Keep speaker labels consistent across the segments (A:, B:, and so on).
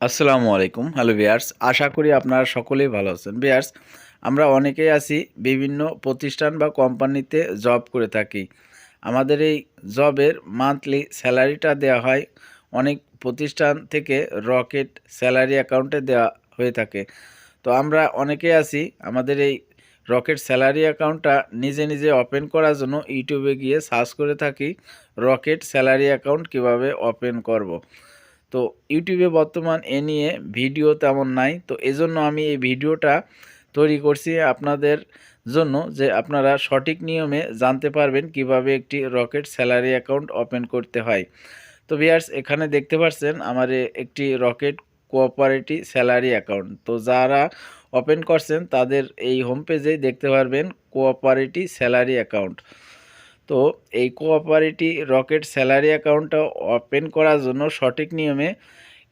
A: আসসালামু আলাইকুম। হ্যালো বিয়ার্স আশা করি আপনারা সকলেই ভালো আছেন। বিয়ার্স আমরা অনেকেই আছি, বিভিন্ন প্রতিষ্ঠান বা কোম্পানিতে জব করে থাকি। আমাদের এই জবের মান্থলি স্যালারিটা দেওয়া হয়, অনেক প্রতিষ্ঠান থেকে রকেট স্যালারি অ্যাকাউন্টে দেওয়া হয়ে থাকে। তো আমরা অনেকেই আছি, আমাদের এই রকেট স্যালারি অ্যাকাউন্টটা নিজে নিজে ওপেন করার জন্য ইউটিউবে গিয়ে সার্চ করে থাকি, রকেট স্যালারি অ্যাকাউন্ট কীভাবে ওপেন করব। তো ইউটিউবে বর্তমান এ নিয়ে ভিডিও তেমন নাই। তো এজন্য আমি এই ভিডিওটা তৈরি করছি আপনাদের জন্য যে আপনারা সঠিক নিয়মে জানতে পারবেন কীভাবে একটি রকেট স্যালারি অ্যাকাউন্ট ওপেন করতে হয়। তো ভিয়ার্স, এখানে দেখতে পাচ্ছেন আমার একটি রকেট কোঅপারেটিভ স্যালারি অ্যাকাউন্ট। তো যারা ওপেন করছেন তাদের এই হোম পেজেই দেখতে পারবেন কোঅপারেটিভ স্যালারি অ্যাকাউন্ট। তো এই কোঅপারেটিভ রকেট স্যালারি অ্যাকাউন্টটা ওপেন করার জন্য সঠিক নিয়মে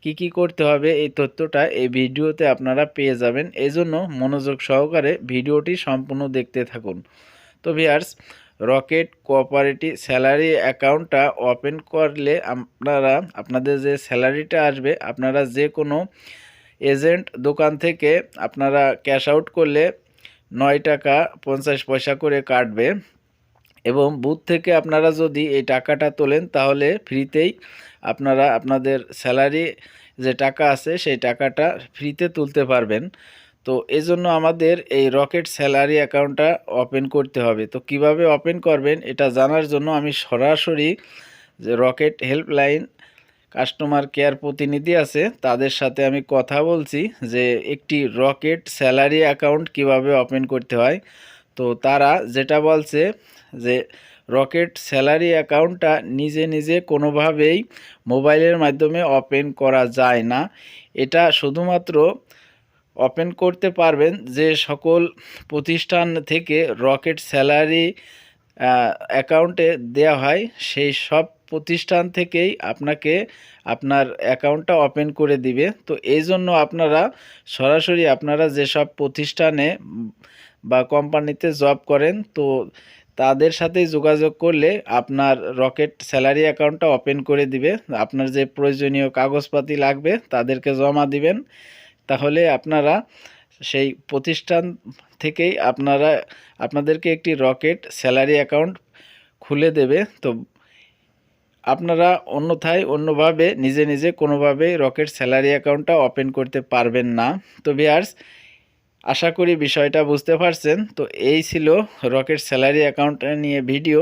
A: কি কি করতে হবে এই তথ্যটা এই ভিডিওতে আপনারা পেয়ে যাবেন। এই জন্য মনোযোগ সহকারে ভিডিওটি সম্পূর্ণ দেখতে থাকুন। তো ভিয়ার্স রকেট কোঅপারেটিভ স্যালারি অ্যাকাউন্টটা ওপেন করলে আপনারা, আপনাদের যে স্যালারিটা আসবে, আপনারা যে কোনো এজেন্ট দোকান থেকে আপনারা ক্যাশ আউট করলে নয় টাকা পঞ্চাশ পয়সা করে কাটবে। এবং বুথ থেকে আপনারা যদি এই টাকাটা তোলেন, তাহলে ফ্রিতেই আপনারা আপনাদের স্যালারি যে টাকা আছে, সেই টাকাটা ফ্রিতে তুলতে পারবেন। তো এজন্য আমাদের এই রকেট স্যালারি অ্যাকাউন্টটা ওপেন করতে হবে। তো কীভাবে ওপেন করবেন, এটা জানার জন্য আমি সরাসরি যে রকেট হেল্পলাইন কাস্টমার কেয়ার প্রতিনিধি আছে, তাদের সাথে আমি কথা বলছি যে একটি রকেট স্যালারি অ্যাকাউন্ট কীভাবে ওপেন করতে হয়। তো তারা যেটা বলছে যে রকেট স্যালারি অ্যাকাউন্টটা নিজে নিজে কোনোভাবেই মোবাইলের মাধ্যমে ওপেন করা যায় না। এটা শুধুমাত্র ওপেন করতে পারবেন যে সকল প্রতিষ্ঠান থেকে রকেট স্যালারি অ্যাকাউন্টে দেওয়া হয়, সেই সব প্রতিষ্ঠান থেকেই আপনাকে আপনার অ্যাকাউন্টটা ওপেন করে দিবে। তো এই জন্য আপনারা সরাসরি আপনারা যেসব প্রতিষ্ঠানে বা কোম্পানিতে জব করেন, তো তাদের সাথেই যোগাযোগ করলে আপনার রকেট স্যালারি অ্যাকাউন্টটা ওপেন করে দিবে। আপনার যে প্রয়োজনীয় কাগজপাতি লাগবে, তাদেরকে জমা দিবেন। তাহলে আপনারা সেই প্রতিষ্ঠান থেকেই আপনারা, আপনাদেরকে একটি রকেট স্যালারি অ্যাকাউন্ট খুলে দেবে। তো আপনারা অন্যথায়, অন্যভাবে, নিজে নিজে কোনোভাবেই রকেট স্যালারি অ্যাকাউন্টটা ওপেন করতে পারবেন না। তো ভিয়ার্স আশা করি বিষয়টা বুঝতে পারছেন। তো এই ছিল রকেট স্যালারি অ্যাকাউন্ট নিয়ে ভিডিও